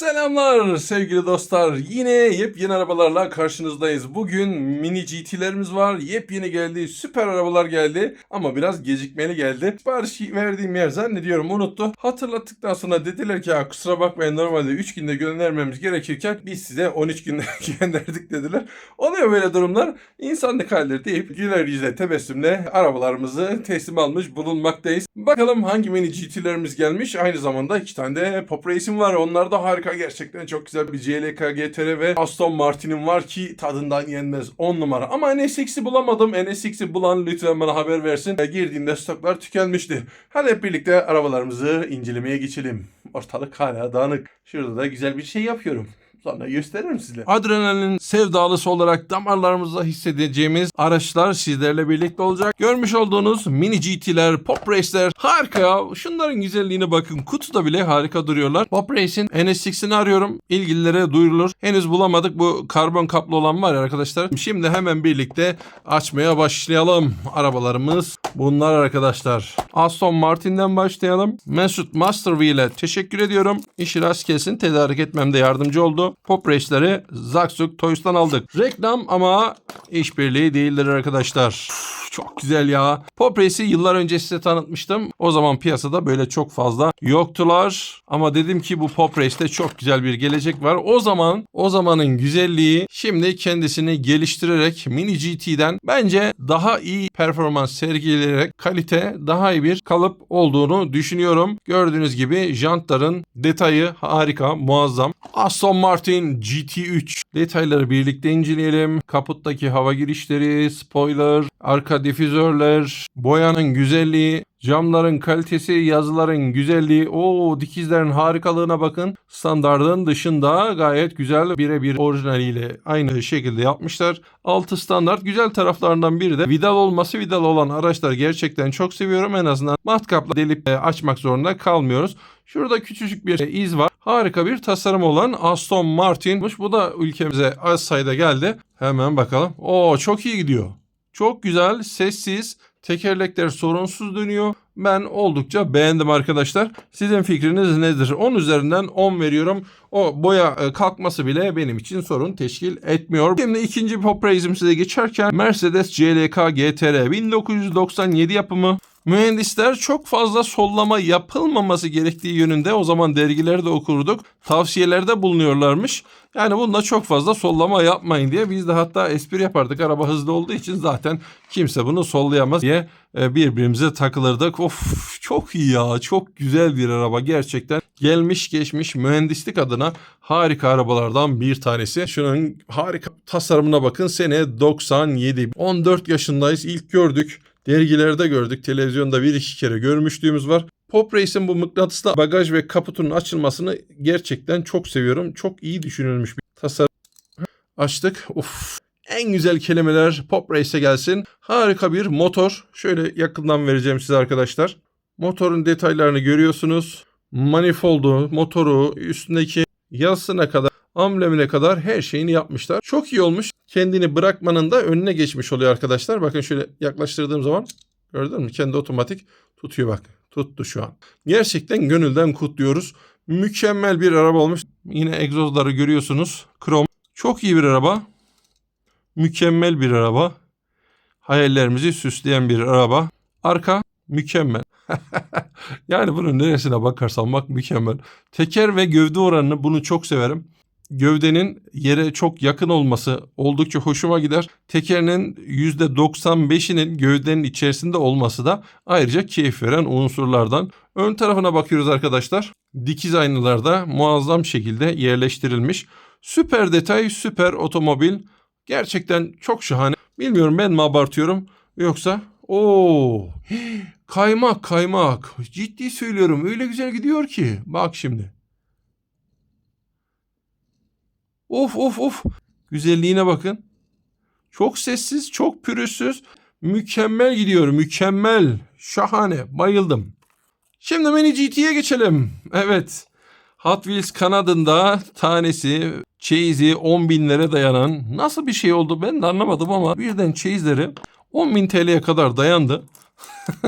Selamlar sevgili dostlar. Yine yepyeni arabalarla karşınızdayız. Bugün mini GT'lerimiz var. Yepyeni geldi. Süper arabalar geldi. Ama biraz gecikmeli geldi. Sipariş verdiğim yer zannediyorum unuttu. Hatırlattıktan sonra dediler ki kusura bakmayın normalde 3 günde göndermemiz gerekirken biz size 13 günde gönderdik dediler. Oluyor böyle durumlar. İnsanlık halleri deyip güler yüzle tebessümle arabalarımızı teslim almış bulunmaktayız. Bakalım hangi mini GT'lerimiz gelmiş. Aynı zamanda iki tane de Pop Race'im var. Onlar da harika gerçekten çok güzel bir CLK GTR ve Aston Martin'im var ki tadından yenmez 10 numara. Ama NSX'i bulamadım. NSX'i bulan lütfen bana haber versin. E, Girdiğimde stoklar tükenmişti. Hadi hep birlikte arabalarımızı incelemeye geçelim. Ortalık hala dağınık. Şurada da güzel bir şey yapıyorum. Sonra gösteririm size. Adrenalin sevdalısı olarak damarlarımızda hissedeceğimiz araçlar sizlerle birlikte olacak. Görmüş olduğunuz mini GT'ler, Pop Race'ler harika ya. Şunların güzelliğine bakın. Kutuda bile harika duruyorlar. Pop Race'in NS6'ini arıyorum. İlgililere duyurulur. Henüz bulamadık. Bu karbon kaplı olan var ya arkadaşlar. Şimdi hemen birlikte açmaya başlayalım. Arabalarımız bunlar arkadaşlar. Aston Martin'den başlayalım. Mesut Masterwheel'e teşekkür ediyorum. İşi rast kesin tedarik etmemde yardımcı oldu. Pop Race'leri Zaksuk Toys'tan aldık. Reklam ama işbirliği değildir arkadaşlar. Çok güzel ya. Pop Race'i yıllar önce size tanıtmıştım. O zaman piyasada böyle çok fazla yoktular. Ama dedim ki bu Pop Race'te çok güzel bir gelecek var. O zaman o zamanın güzelliği şimdi kendisini geliştirerek Mini GT'den bence daha iyi performans sergileyerek kalite daha iyi bir kalıp olduğunu düşünüyorum. Gördüğünüz gibi jantların detayı harika, muazzam. Aston Martin GT3 detayları birlikte inceleyelim. Kaputtaki hava girişleri, spoiler, arka difüzörler, boyanın güzelliği, camların kalitesi, yazıların güzelliği, o dikizlerin harikalığına bakın. Standardın dışında gayet güzel birebir orijinaliyle aynı şekilde yapmışlar. Altı standart güzel taraflarından biri de vidal olması vidal olan araçlar gerçekten çok seviyorum. En azından matkapla delip e, açmak zorunda kalmıyoruz. Şurada küçücük bir iz var. Harika bir tasarım olan Aston Martin'miş. Bu da ülkemize az sayıda geldi. Hemen bakalım. Oo çok iyi gidiyor. Çok güzel, sessiz, tekerlekler sorunsuz dönüyor. Ben oldukça beğendim arkadaşlar. Sizin fikriniz nedir? 10 üzerinden 10 veriyorum. O boya e, kalkması bile benim için sorun teşkil etmiyor. Şimdi ikinci pop size geçerken Mercedes CLK GTR 1997 yapımı. Mühendisler çok fazla sollama yapılmaması gerektiği yönünde o zaman dergilerde okurduk. Tavsiyelerde bulunuyorlarmış. Yani bunda çok fazla sollama yapmayın diye biz de hatta espri yapardık. Araba hızlı olduğu için zaten kimse bunu sollayamaz diye e, birbirimize takılırdık. Of çok iyi ya çok güzel bir araba gerçekten. Gelmiş geçmiş mühendislik adına harika arabalardan bir tanesi. Şunun harika tasarımına bakın sene 97. 14 yaşındayız ilk gördük. Dergilerde gördük. Televizyonda bir iki kere görmüşlüğümüz var. Pop Race'in bu mıknatıslı bagaj ve kaputunun açılmasını gerçekten çok seviyorum. Çok iyi düşünülmüş bir tasarım. Açtık. Of. En güzel kelimeler Pop Race'e gelsin. Harika bir motor. Şöyle yakından vereceğim size arkadaşlar. Motorun detaylarını görüyorsunuz. Manifoldu, motoru, üstündeki yazısına kadar, amblemine kadar her şeyini yapmışlar. Çok iyi olmuş. Kendini bırakmanın da önüne geçmiş oluyor arkadaşlar. Bakın şöyle yaklaştırdığım zaman gördün mü? Kendi otomatik tutuyor bak. Tuttu şu an. Gerçekten gönülden kutluyoruz. Mükemmel bir araba olmuş. Yine egzozları görüyorsunuz. Krom. Çok iyi bir araba. Mükemmel bir araba. Hayallerimizi süsleyen bir araba. Arka mükemmel. yani bunun neresine bakarsan bak mükemmel. Teker ve gövde oranını bunu çok severim. Gövdenin yere çok yakın olması oldukça hoşuma gider. Tekerinin %95'inin gövdenin içerisinde olması da ayrıca keyif veren unsurlardan. Ön tarafına bakıyoruz arkadaşlar. Dikiz aynalarda muazzam şekilde yerleştirilmiş. Süper detay, süper otomobil. Gerçekten çok şahane. Bilmiyorum ben mi abartıyorum yoksa Oo, kaymak kaymak. Ciddi söylüyorum öyle güzel gidiyor ki. Bak şimdi. Of of of. Güzelliğine bakın. Çok sessiz, çok pürüzsüz. Mükemmel gidiyor, mükemmel. Şahane, bayıldım. Şimdi mini GT'ye geçelim. Evet. Hot Wheels kanadında tanesi çeyizi 10 binlere dayanan nasıl bir şey oldu ben de anlamadım ama birden çeyizleri 10 bin TL'ye kadar dayandı.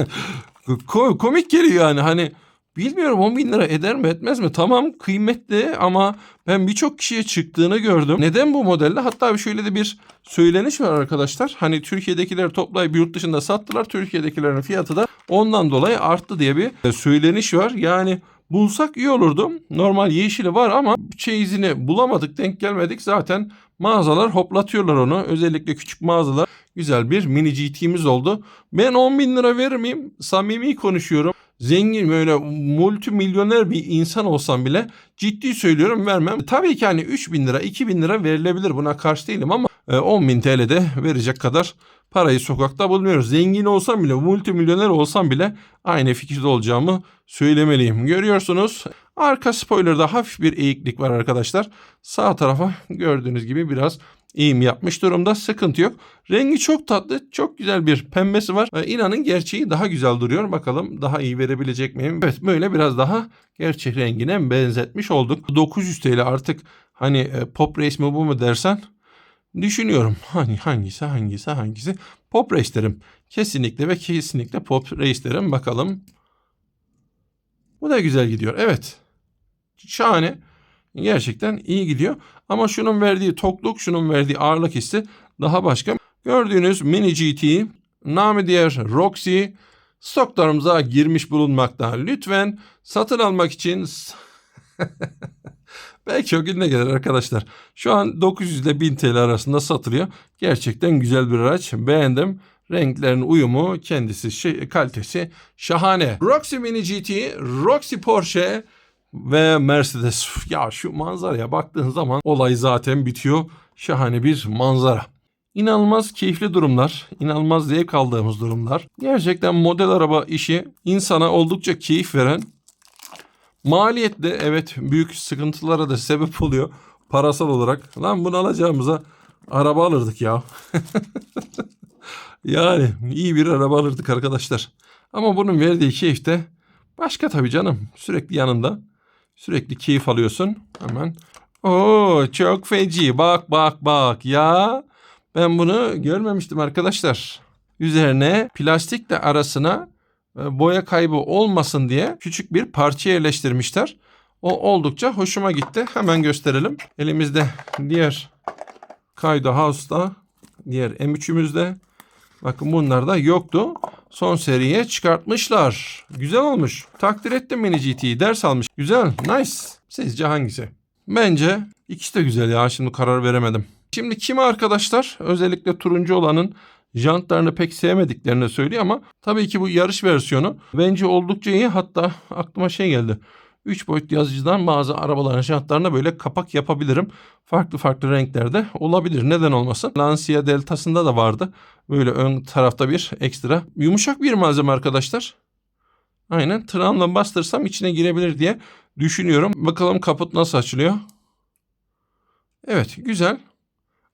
Ko- Komik geliyor yani hani Bilmiyorum 10 bin lira eder mi etmez mi? Tamam kıymetli ama ben birçok kişiye çıktığını gördüm. Neden bu modelde? Hatta şöyle de bir söyleniş var arkadaşlar. Hani Türkiye'dekiler toplayıp yurt dışında sattılar. Türkiye'dekilerin fiyatı da ondan dolayı arttı diye bir söyleniş var. Yani bulsak iyi olurdu. Normal yeşili var ama çeyizini bulamadık, denk gelmedik. Zaten mağazalar hoplatıyorlar onu. Özellikle küçük mağazalar. Güzel bir mini GT'miz oldu. Ben 10 bin lira verir? Samimi konuşuyorum. Zengin böyle multimilyoner bir insan olsam bile ciddi söylüyorum vermem. Tabii ki hani 3 bin lira 2 bin lira verilebilir buna karşı değilim ama 10 bin TL'de verecek kadar parayı sokakta bulmuyoruz. Zengin olsam bile multimilyoner olsam bile aynı fikirde olacağımı söylemeliyim. Görüyorsunuz arka spoilerda hafif bir eğiklik var arkadaşlar. Sağ tarafa gördüğünüz gibi biraz eğim yapmış durumda. Sıkıntı yok. Rengi çok tatlı. Çok güzel bir pembesi var. Ee, inanın gerçeği daha güzel duruyor. Bakalım daha iyi verebilecek miyim? Evet böyle biraz daha gerçek rengine benzetmiş olduk. 900 TL artık hani e, pop race mi bu mu dersen düşünüyorum. Hani hangisi hangisi hangisi? Pop race derim. Kesinlikle ve kesinlikle pop race derim. Bakalım. Bu da güzel gidiyor. Evet. Şahane. Gerçekten iyi gidiyor. Ama şunun verdiği tokluk, şunun verdiği ağırlık hissi daha başka. Gördüğünüz Mini GT, namı diğer Roxy stoklarımıza girmiş bulunmakta. Lütfen satın almak için belki o gün de gelir arkadaşlar. Şu an 900 ile 1000 TL arasında satılıyor. Gerçekten güzel bir araç. Beğendim. Renklerin uyumu, kendisi, şey, kalitesi şahane. Roxy Mini GT, Roxy Porsche ve Mercedes. Ya şu manzaraya baktığın zaman olay zaten bitiyor. Şahane bir manzara. İnanılmaz keyifli durumlar, inanılmaz zevk aldığımız durumlar. Gerçekten model araba işi insana oldukça keyif veren, maliyetli evet büyük sıkıntılara da sebep oluyor parasal olarak. Lan bunu alacağımıza araba alırdık ya. yani iyi bir araba alırdık arkadaşlar. Ama bunun verdiği keyif de başka tabii canım. Sürekli yanında. Sürekli keyif alıyorsun. Hemen. Oo çok feci. Bak bak bak ya. Ben bunu görmemiştim arkadaşlar. Üzerine plastikle arasına e, boya kaybı olmasın diye küçük bir parça yerleştirmişler. O oldukça hoşuma gitti. Hemen gösterelim. Elimizde diğer Kaydo House'da, diğer M3'ümüzde. Bakın bunlar da yoktu. Son seriye çıkartmışlar. Güzel olmuş. Takdir ettim Mini GT'yi. Ders almış. Güzel. Nice. Sizce hangisi? Bence ikisi de güzel ya. Şimdi karar veremedim. Şimdi kimi arkadaşlar özellikle turuncu olanın jantlarını pek sevmediklerini söylüyor ama tabii ki bu yarış versiyonu bence oldukça iyi. Hatta aklıma şey geldi. 3 boyut yazıcıdan bazı arabaların jantlarına böyle kapak yapabilirim. Farklı farklı renklerde olabilir. Neden olmasın? Lancia Delta'sında da vardı. Böyle ön tarafta bir ekstra. Yumuşak bir malzeme arkadaşlar. Aynen tırnağımla bastırsam içine girebilir diye düşünüyorum. Bakalım kaput nasıl açılıyor. Evet güzel.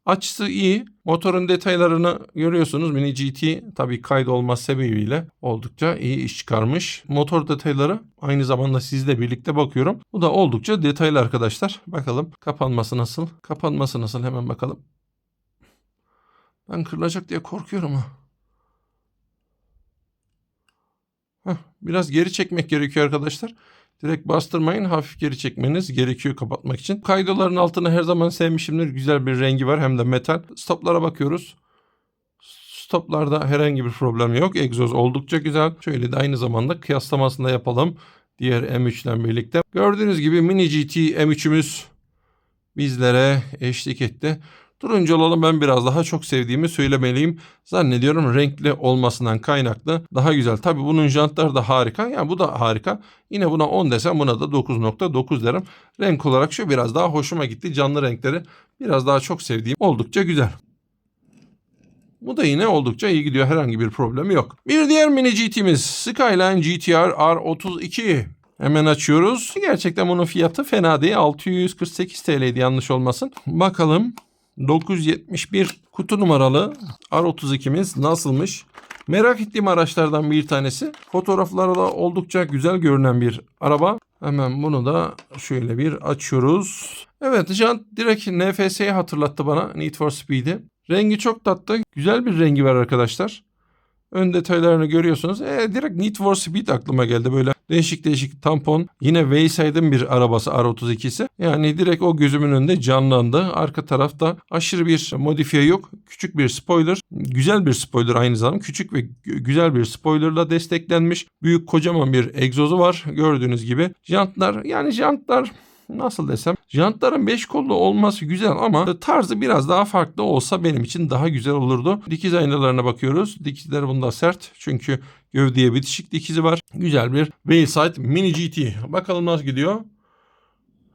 Açısı iyi. Motorun detaylarını görüyorsunuz. Mini GT tabii kaydolmaz sebebiyle oldukça iyi iş çıkarmış. Motor detayları aynı zamanda sizle birlikte bakıyorum. Bu da oldukça detaylı arkadaşlar. Bakalım kapanması nasıl? Kapanması nasıl? Hemen bakalım. Ben kırılacak diye korkuyorum ha. Heh, biraz geri çekmek gerekiyor arkadaşlar. Direkt bastırmayın. Hafif geri çekmeniz gerekiyor kapatmak için. Kaydoların altını her zaman sevmişimdir. Güzel bir rengi var hem de metal. Stoplara bakıyoruz. Stoplarda herhangi bir problem yok. Egzoz oldukça güzel. Şöyle de aynı zamanda kıyaslamasını da yapalım. Diğer M3 ile birlikte. Gördüğünüz gibi Mini GT M3'ümüz bizlere eşlik etti. Turuncu olanı ben biraz daha çok sevdiğimi söylemeliyim. Zannediyorum renkli olmasından kaynaklı daha güzel. Tabi bunun jantları da harika. Yani bu da harika. Yine buna 10 desem buna da 9.9 derim. Renk olarak şu biraz daha hoşuma gitti. Canlı renkleri biraz daha çok sevdiğim oldukça güzel. Bu da yine oldukça iyi gidiyor. Herhangi bir problemi yok. Bir diğer mini GT'miz Skyline GTR R32. Hemen açıyoruz. Gerçekten bunun fiyatı fena değil. 648 TL'ydi yanlış olmasın. Bakalım 971 kutu numaralı R32'miz nasılmış? Merak ettiğim araçlardan bir tanesi. Fotoğrafları da oldukça güzel görünen bir araba. Hemen bunu da şöyle bir açıyoruz. Evet jant direkt NFS'yi hatırlattı bana Need for Speed'i. Rengi çok tatlı. Güzel bir rengi var arkadaşlar. Ön detaylarını görüyorsunuz. E, direkt Need for Speed aklıma geldi böyle değişik değişik tampon. Yine Wayside'ın bir arabası R32'si. Yani direkt o gözümün önünde canlandı. Arka tarafta aşırı bir modifiye yok. Küçük bir spoiler. Güzel bir spoiler aynı zamanda. Küçük ve gü- güzel bir spoilerla desteklenmiş. Büyük kocaman bir egzozu var gördüğünüz gibi. Jantlar yani jantlar nasıl desem jantların 5 kollu olması güzel ama tarzı biraz daha farklı olsa benim için daha güzel olurdu. Dikiz aynalarına bakıyoruz. Dikizler bunda sert çünkü gövdeye bitişik dikizi var. Güzel bir Wayside Mini GT. Bakalım nasıl gidiyor.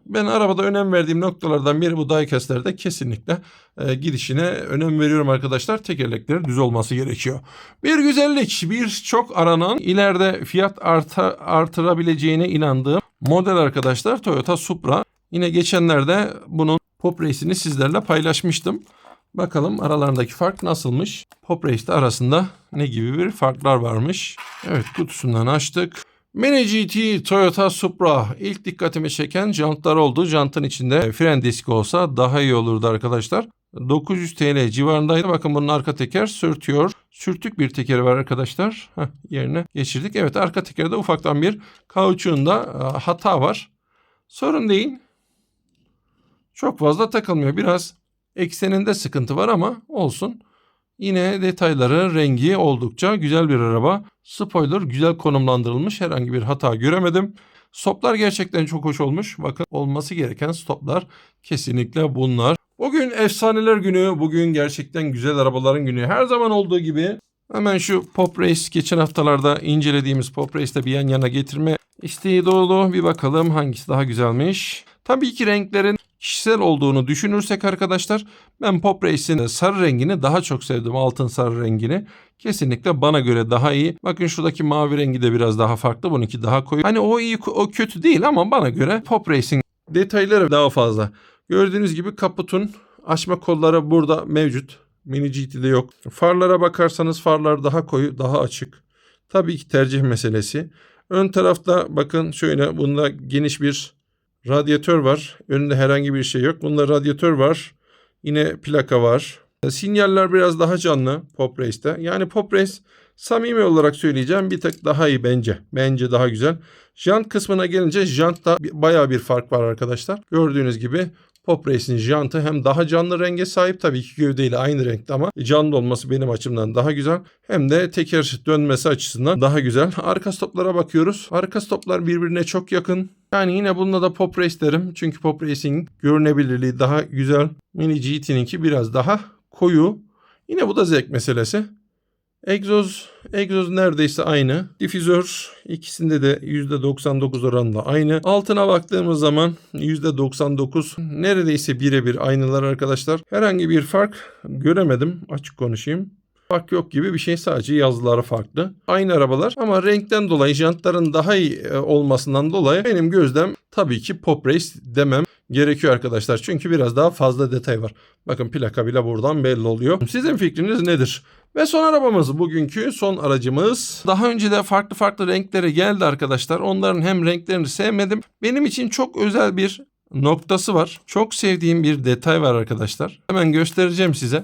Ben arabada önem verdiğim noktalardan biri bu diecastlerde kesinlikle e, gidişine önem veriyorum arkadaşlar. Tekerleklerin düz olması gerekiyor. Bir güzellik, bir çok aranan, ileride fiyat arta, artırabileceğine inandığım model arkadaşlar Toyota Supra. Yine geçenlerde bunun Pop Race'ini sizlerle paylaşmıştım. Bakalım aralarındaki fark nasılmış? Pop Race'de arasında ne gibi bir farklar varmış? Evet kutusundan açtık. Mini GT Toyota Supra ilk dikkatimi çeken jantlar oldu. Jantın içinde fren diski olsa daha iyi olurdu arkadaşlar. 900 TL civarındaydı. Bakın bunun arka teker sürtüyor. Sürtük bir tekeri var arkadaşlar. Heh, yerine geçirdik. Evet arka tekerde ufaktan bir kauçuğunda e, hata var. Sorun değil. Çok fazla takılmıyor. Biraz ekseninde sıkıntı var ama olsun. Yine detayları, rengi oldukça güzel bir araba. Spoiler güzel konumlandırılmış. Herhangi bir hata göremedim. Stoplar gerçekten çok hoş olmuş. Bakın olması gereken stoplar kesinlikle bunlar. Bugün efsaneler günü. Bugün gerçekten güzel arabaların günü. Her zaman olduğu gibi hemen şu Pop Race geçen haftalarda incelediğimiz Pop Race'te bir yan yana getirme isteği doğdu. Bir bakalım hangisi daha güzelmiş. Tabii ki renklerin kişisel olduğunu düşünürsek arkadaşlar ben Pop Race'in sarı rengini daha çok sevdim. Altın sarı rengini. Kesinlikle bana göre daha iyi. Bakın şuradaki mavi rengi de biraz daha farklı. Bununki daha koyu. Hani o iyi o kötü değil ama bana göre Pop Race'in detayları daha fazla. Gördüğünüz gibi kaputun açma kolları burada mevcut. Mini GT'de yok. Farlara bakarsanız farlar daha koyu, daha açık. Tabii ki tercih meselesi. Ön tarafta bakın şöyle bunda geniş bir radyatör var. Önünde herhangi bir şey yok. Bunda radyatör var. Yine plaka var. Sinyaller biraz daha canlı Pop Race'te. Yani Pop Race samimi olarak söyleyeceğim bir tık daha iyi bence. Bence daha güzel. Jant kısmına gelince jantta bayağı bir fark var arkadaşlar. Gördüğünüz gibi Pop Race'in jantı hem daha canlı renge sahip tabii ki gövdeyle aynı renkte ama canlı olması benim açımdan daha güzel. Hem de teker dönmesi açısından daha güzel. Arka stoplara bakıyoruz. Arka stoplar birbirine çok yakın. Yani yine bununla da Pop Race derim. Çünkü Pop Racing görünebilirliği daha güzel. Mini GT'ninki biraz daha koyu. Yine bu da zevk meselesi. Egzoz, egzoz neredeyse aynı. Difüzör ikisinde de %99 oranla aynı. Altına baktığımız zaman %99 neredeyse birebir aynılar arkadaşlar. Herhangi bir fark göremedim açık konuşayım. Fark yok gibi bir şey sadece yazıları farklı. Aynı arabalar ama renkten dolayı jantların daha iyi e, olmasından dolayı benim gözlem tabii ki Pop Race demem gerekiyor arkadaşlar. Çünkü biraz daha fazla detay var. Bakın plaka bile buradan belli oluyor. Sizin fikriniz nedir? Ve son arabamız bugünkü son aracımız. Daha önce de farklı farklı renklere geldi arkadaşlar. Onların hem renklerini sevmedim. Benim için çok özel bir noktası var. Çok sevdiğim bir detay var arkadaşlar. Hemen göstereceğim size.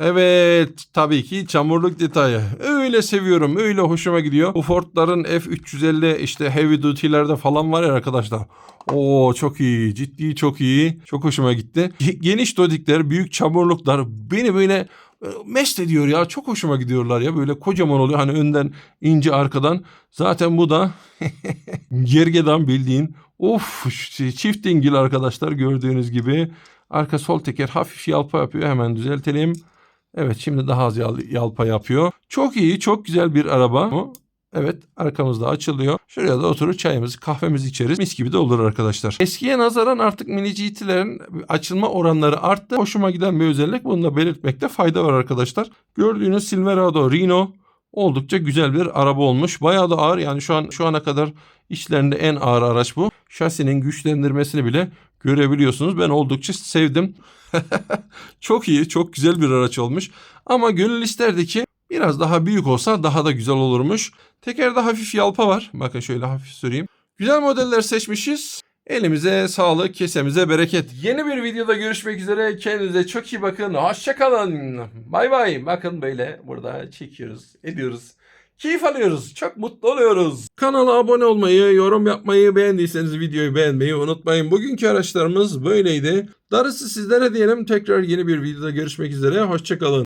Evet tabii ki çamurluk detayı. Öyle seviyorum öyle hoşuma gidiyor. Bu Ford'ların F350 işte heavy duty'lerde falan var ya arkadaşlar. Oo çok iyi ciddi çok iyi. Çok hoşuma gitti. Geniş dodikler büyük çamurluklar beni böyle e, mest ediyor ya. Çok hoşuma gidiyorlar ya. Böyle kocaman oluyor. Hani önden ince arkadan. Zaten bu da gergedan bildiğin. Of çift dingil arkadaşlar gördüğünüz gibi. Arka sol teker hafif yalpa yapıyor. Hemen düzeltelim. Evet şimdi daha az yal- yalpa yapıyor. Çok iyi çok güzel bir araba. Evet arkamızda açılıyor. Şuraya da oturup çayımızı kahvemizi içeriz. Mis gibi de olur arkadaşlar. Eskiye nazaran artık mini GT'lerin açılma oranları arttı. Hoşuma giden bir özellik. Bunu da belirtmekte fayda var arkadaşlar. Gördüğünüz Silverado Reno oldukça güzel bir araba olmuş. Bayağı da ağır. Yani şu an şu ana kadar içlerinde en ağır araç bu. Şasinin güçlendirmesini bile görebiliyorsunuz. Ben oldukça sevdim. çok iyi, çok güzel bir araç olmuş. Ama gönül isterdi ki biraz daha büyük olsa daha da güzel olurmuş. Tekerde hafif yalpa var. Bakın şöyle hafif süreyim. Güzel modeller seçmişiz. Elimize sağlık, kesemize bereket. Yeni bir videoda görüşmek üzere. Kendinize çok iyi bakın. Hoşçakalın. Bay bay. Bakın böyle burada çekiyoruz, ediyoruz. Keyif alıyoruz. Çok mutlu oluyoruz. Kanala abone olmayı, yorum yapmayı, beğendiyseniz videoyu beğenmeyi unutmayın. Bugünkü araçlarımız böyleydi. Darısı sizlere diyelim. Tekrar yeni bir videoda görüşmek üzere. Hoşçakalın.